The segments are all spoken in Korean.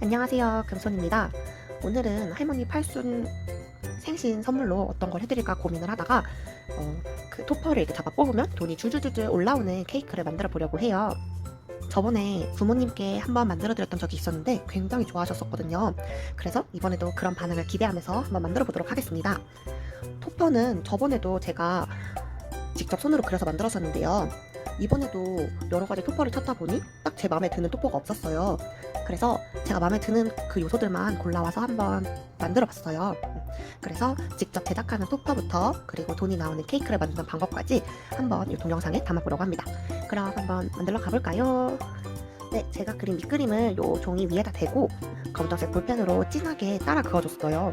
안녕하세요. 금손입니다. 오늘은 할머니 팔순 생신 선물로 어떤 걸 해드릴까 고민을 하다가 어, 그 토퍼를 이렇게 잡아 뽑으면 돈이 줄줄줄줄 올라오는 케이크를 만들어 보려고 해요. 저번에 부모님께 한번 만들어 드렸던 적이 있었는데 굉장히 좋아하셨었거든요. 그래서 이번에도 그런 반응을 기대하면서 한번 만들어 보도록 하겠습니다. 토퍼는 저번에도 제가 직접 손으로 그려서 만들었었는데요. 이번에도 여러 가지 토퍼를 찾다 보니 딱 제 마음에 드는 토퍼가 없었어요 그래서 제가 마음에 드는 그 요소들만 골라와서 한번 만들어 봤어요. 그래서 직접 제작하는 토퍼부터 그리고 돈이 나오는 케이크를 만드는 방법까지 한번 이 동영상에 담아보려고 합니다. 그럼 한번 만들러 가볼까요? 네, 제가 그린 밑그림을 요 종이 위에다 대고 검정색 볼펜으로 진하게 따라 그어줬어요.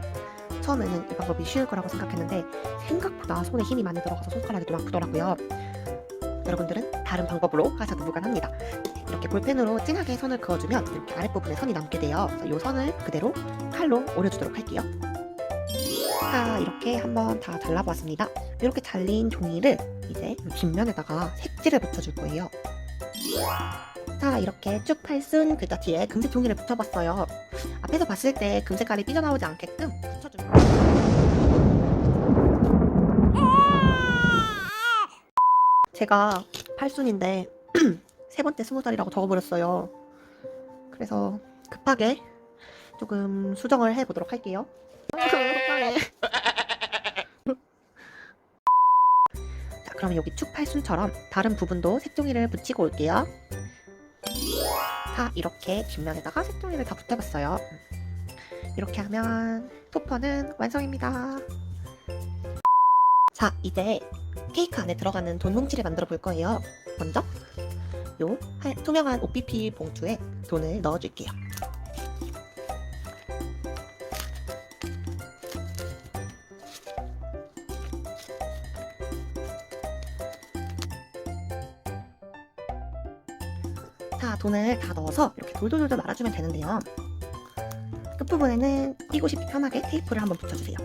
처음에는 이 방법이 쉬울 거라고 생각했는데 생각보다 손에 힘이 많이 들어가서 손가락이 좀 아프더라고요. 여러분들은 다른 방법으로 하셔도 무관합니다. 이렇게 볼펜으로 진하게 선을 그어주면 이렇게 아랫부분에 선이 남게 돼요. 이 선을 그대로 칼로 오려주도록 할게요. 자, 이렇게 한번 다 잘라보았습니다. 이렇게 잘린 종이를 이제 뒷면에다가 색지를 붙여줄 거예요. 자, 이렇게 쭉 팔순 글자 뒤에 금색 종이를 붙여봤어요. 앞에서 봤을 때 금색깔이 삐져나오지 않게끔 붙여줍니다. 제가 팔순인데 세 번째 스무 살이라고 적어버렸어요. 그래서 급하게 조금 수정을 해보도록 할게요. 자, 그럼 여기 축팔순처럼 다른 부분도 색종이를 붙이고 올게요. 자, 이렇게 뒷면에다가 색종이를 다 붙여봤어요. 이렇게 하면 토퍼는 완성입니다. 자, 이제 케이크 안에 들어가는 돈 뭉치를 만들어 볼 거예요. 먼저 요 하- 투명한 OPP 봉투에 돈을 넣어줄게요. 자, 돈을 다 넣어서 이렇게 돌돌돌돌 말아주면 되는데요. 끝부분에는 끼고 싶이 편하게 테이프를 한번 붙여주세요.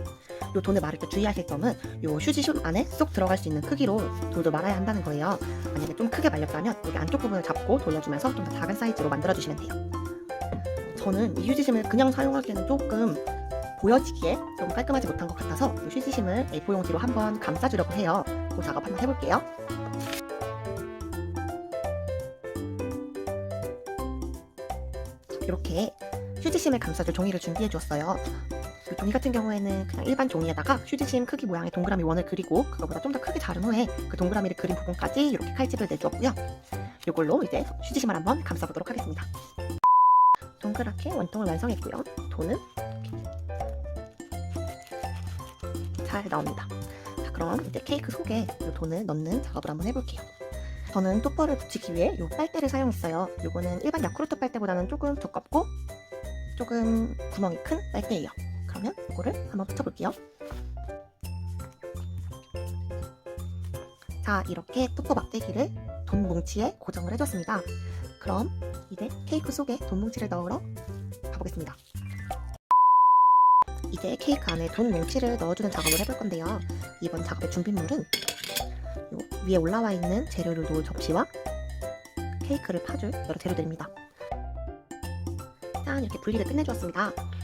요 돈을 말을 때 주의하실 점은 요 휴지심 안에 쏙 들어갈 수 있는 크기로 돌도 말아야 한다는 거예요. 만약에 좀 크게 말렸다면 여기 안쪽 부분을 잡고 돌려주면서 좀 더 작은 사이즈로 만들어주시면 돼요. 저는 이 휴지심을 그냥 사용하기에는 조금 보여지기에 좀 깔끔하지 못한 것 같아서 이 휴지심을 A4 용지로 한번 감싸주려고 해요. 그 작업 한번 해볼게요. 이렇게 휴지심을 감싸줄 종이를 준비해 주었어요. 이 종이 같은 경우에는 그냥 일반 종이에다가 휴지심 크기 모양의 동그라미 원을 그리고 그거보다 좀 더 크게 자른 후에 그 동그라미를 그린 부분까지 이렇게 칼집을 내주었고요. 이걸로 이제 휴지심을 한번 감싸보도록 하겠습니다. 동그랗게 원통을 완성했고요. 돈은 잘 나옵니다. 자, 그럼 이제 케이크 속에 이 돈을 넣는 작업을 한번 해볼게요. 저는 토퍼를 붙이기 위해 이 빨대를 사용했어요. 이거는 일반 야쿠르트 빨대보다는 조금 두껍고 조금 구멍이 큰 빨대예요. 그러면 이거를 한번 붙여볼게요. 자, 이렇게 토퍼 막대기를 돈 뭉치에 고정을 해줬습니다. 그럼 이제 케이크 속에 돈 뭉치를 넣으러 가보겠습니다. 이제 케이크 안에 돈 뭉치를 넣어주는 작업을 해볼 건데요. 이번 작업의 준비물은 요 위에 올라와 있는 재료를 놓을 접시와 케이크를 파줄 여러 재료들입니다. 짠 이렇게 분리를 끝내주었습니다.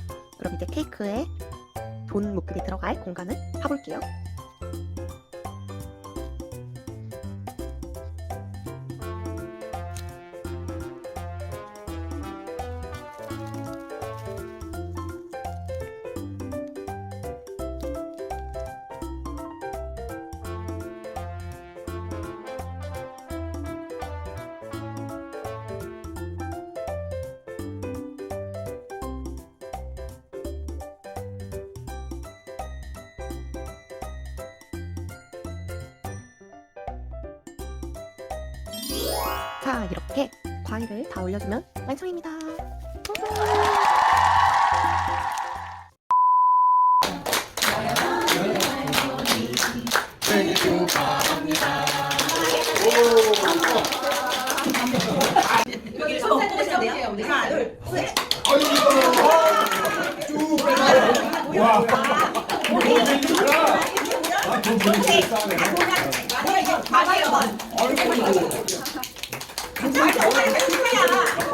그럼 이제 케이크에 돈 묶음이 들어갈 공간을 파볼게요. 자, 이렇게 과일을 다 올려주면 완성입니다. 여기 손 보고 있어야 돼요. 하나, 둘, 셋. 맞아요. 太要走啊你不了